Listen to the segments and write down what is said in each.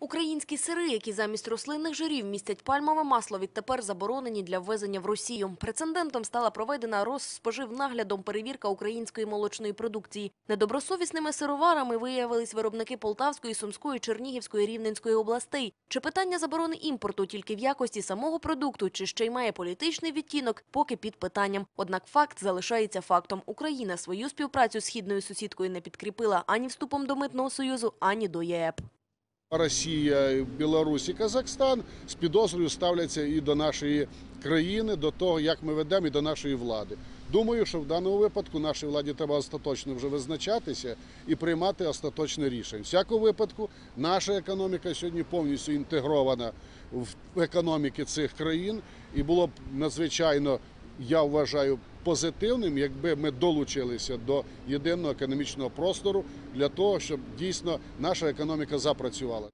Українські сири, які замість рослинних жирів містять пальмове масло, відтепер заборонені для ввезення в Росію. Прецедентом стала проведена розспоживнаглядом перевірка української молочної продукції. Недобросовісними сироварами виявились виробники Полтавської, Сумської, Чернігівської, Рівненської областей. Чи питання заборони імпорту тільки в якості самого продукту, чи ще й має політичний відтінок, поки під питанням. Однак факт залишається фактом. Україна свою співпрацю з східною сусідкою не підкріпила ані вступом до Митного союзу, ані до ЄЕП. Росія, Білорусь і Казахстан з підозрою ставляться і до нашої країни, до того, як ми ведемо, і до нашої влади. Думаю, що в даному випадку нашій владі треба остаточно вже визначатися і приймати остаточне рішення. Всякому випадку, наша економіка сьогодні повністю інтегрована в економіки цих країн, і було б надзвичайно, я вважаю, позитивним, якби ми долучилися до єдиного економічного простору для того, щоб дійсно наша економіка запрацювала.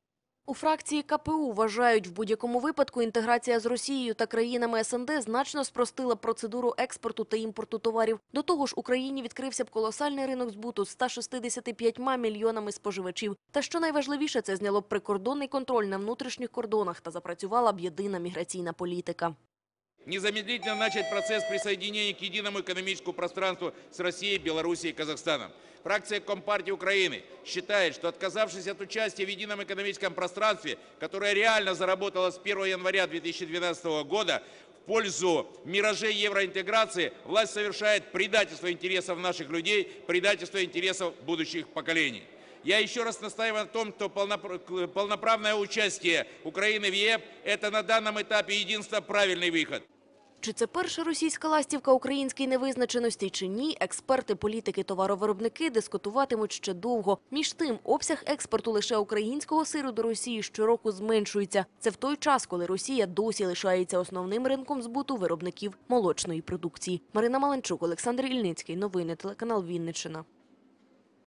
У фракції КПУ вважають, в будь-якому випадку інтеграція з Росією та країнами СНД значно спростила процедуру експорту та імпорту товарів. До того ж, Україні відкрився б колосальний ринок збуту з 165 мільйонами споживачів. Та що найважливіше, це зняло б прикордонний контроль на внутрішніх кордонах та запрацювала б єдина міграційна політика. Незамедлительно начать процесс присоединения к единому экономическому пространству с Россией, Белоруссией и Казахстаном. Фракция Компартии Украины считает, что отказавшись от участия в едином экономическом пространстве, которое реально заработало с 1 января 2012 года, в пользу миражей евроинтеграции, власть совершает предательство интересов наших людей, предательство интересов будущих поколений. Я еще раз настаиваю на том, что полнопр- полноправное участие Украины в ЕЭП – это на данном этапе единственно правильный выход. Чи це перша російська ластівка українській невизначеності чи ні, експерти, політики, товаровиробники дискутуватимуть ще довго. Між тим, обсяг експорту лише українського сиру до Росії щороку зменшується. Це в той час, коли Росія досі лишається основним ринком збуту виробників молочної продукції. Марина Маленчук, Олександр Ільницький. Новини телеканал Вінниччина.